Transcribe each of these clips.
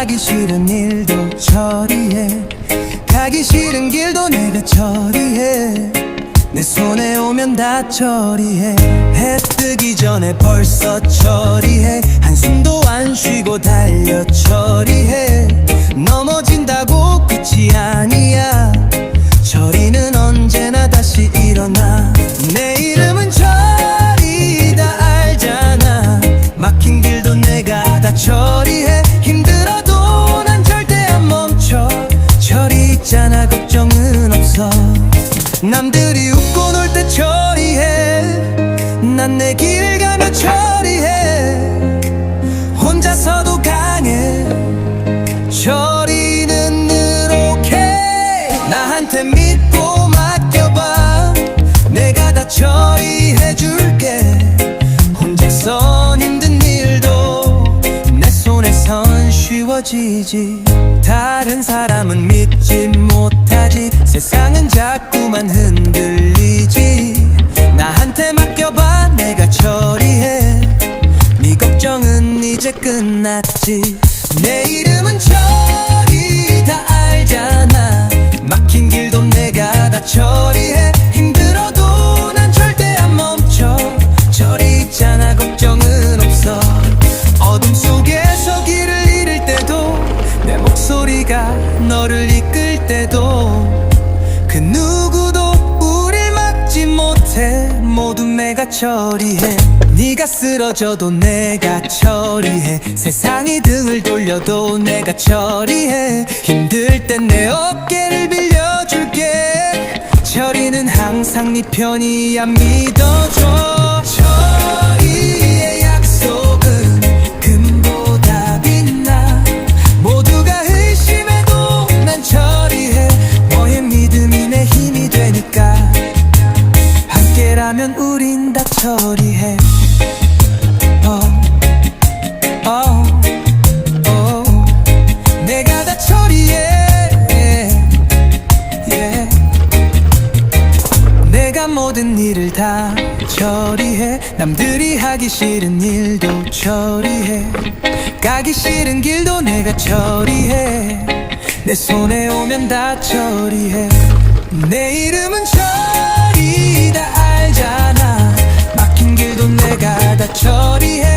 하기 싫은 일도 처리해. 가기 싫은 길도 내가 처리해. 내 손에 오면 다 처리해. 해 뜨기 전에 벌써 처리해. 한숨도 안 쉬고 달려 처리해. 넘어진다고 끝이 아니야. 처리는 언제나 다시 일어나. 내 이름은 처리다 알잖아. 막힌 길도 내가 다 처리 믿고 맡겨봐. 내가 다 처리해줄게. 혼자선 힘든 일도 내 손에선 쉬워지지. 다른 사람은 믿지 못하지. 세상은 자꾸만 흔들리지. 나한테 맡겨봐. 내가 처리해. 네 걱정은 이제 끝났지. 내 이름은 처리 다 알잖아 다 처리해. 힘들어도 난 절대 안 멈춰. 처리 있잖아 걱정은 없어. 어둠 속에서 길을 잃을 때도 내 목소리가 너를 이끌 때도 그 누구도 우릴 막지 못해. 모두 내가 처리해. 네가 쓰러져도 내가 처리해. 세상이 등을 돌려도 내가 처리해. 힘들 땐 내 어깨를 빌려줄게 처리는 항상 네 편이야 믿어줘 다 처리해. 남들이 하기 싫은 일도 처리해. 가기 싫은 길도 내가 처리해. 내 손에 오면 다 처리해. 내 이름은 처리 다 알잖아. 막힌 길도 내가 다 처리해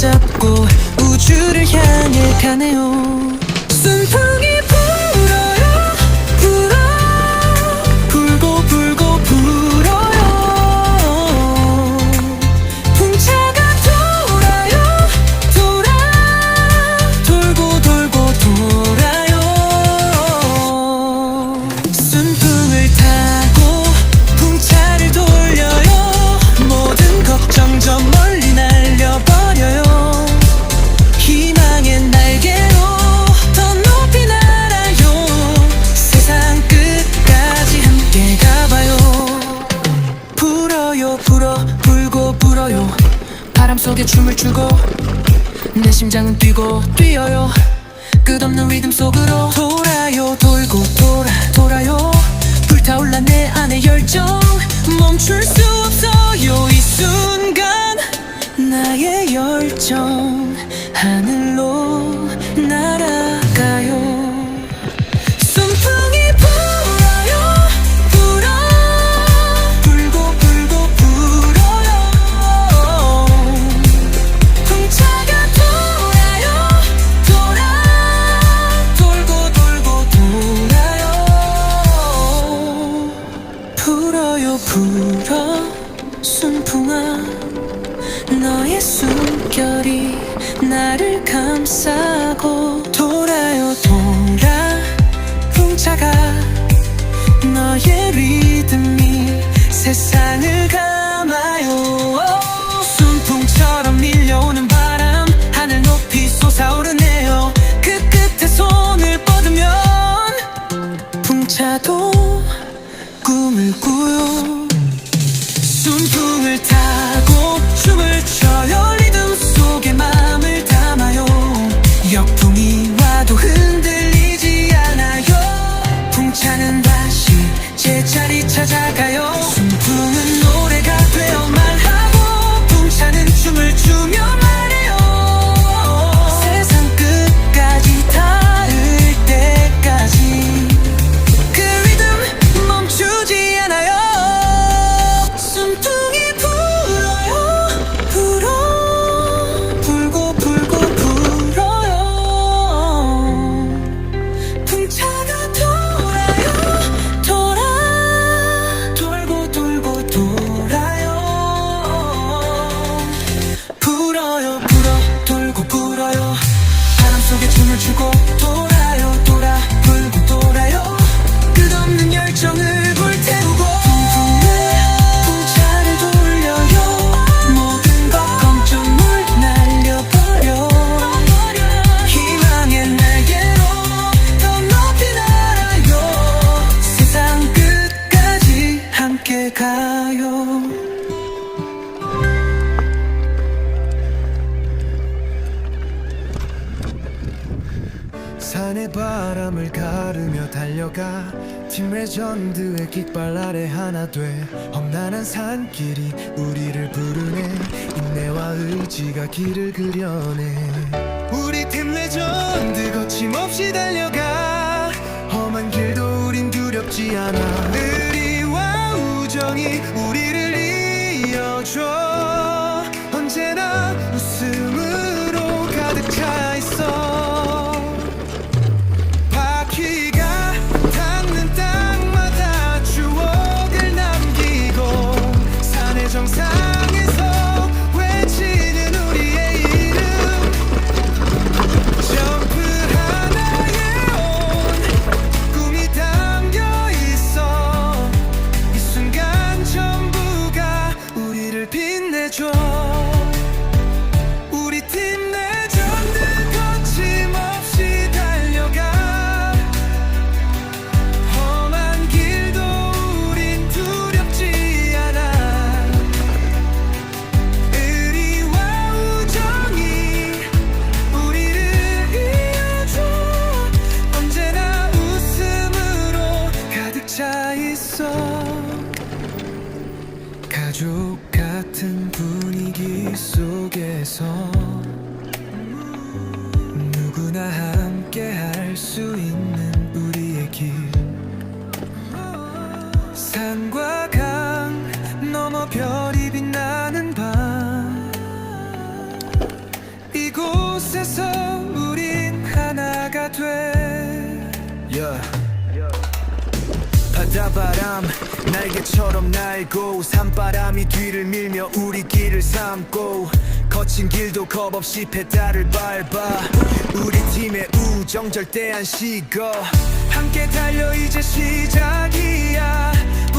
손 맞잡고 우주를 향해 가네요 춤을 추고 내 심장은 뛰고 뛰어요. 끝없는 리듬 속으로 돌아요. 돌고 돌아 돌아요. 불타올라 내 안의 열정. 멈출 수 없어요. 이 순간 나의 열정 하늘로 날아가요 너의 숨결이 나를 감싸고 돌아요. 돌아 풍차가 너의 리듬이 세상을 감아요. 순풍처럼 밀려오는 바람 하늘 높이 솟아오르 산의 바람을 가르며 달려가 팀 레전드의 깃발 아래 하나 돼 험난한 산길이 우리를 부르네 인내와 의지가 길을 그려내 우리 팀 레전드 거침없이 달려가 험한 길도 우린 두렵지 않아 의리와 우정이 우리를 이어줘 누구나 함께 할 수 있는 우리의 길. 산과 강 넘어 별이 빛나는 밤. 이곳에서 우린 하나가 돼. 바다바람 날개처럼 날고 산바람이 뒤를 밀며 우리 길을 삼고 거친 길도 겁없이 페달을 밟아 우리 팀의 우정 절대 안 식어 함께 달려 이제 시작이야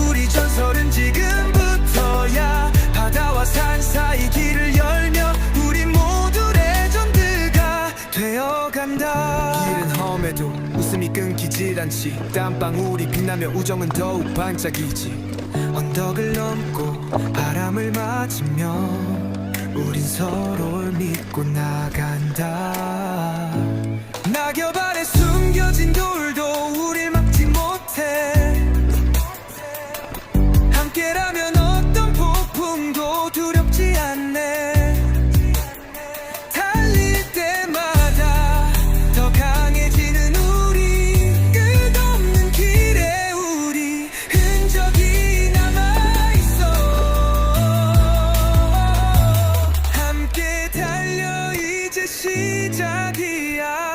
우리 전설은 지금부터야 바다와 산 사이 길을 열며 우리 모두 레전드가 되어간다. 길은 험해도 웃음이 끊기질 않지. 땀방울이 빛나며 우정은 더욱 반짝이지. 언덕을 넘고 바람을 맞으며 우린 서로를 믿고 나간다. 낙엽 아래 숨겨진 돌도 이제 시작이야.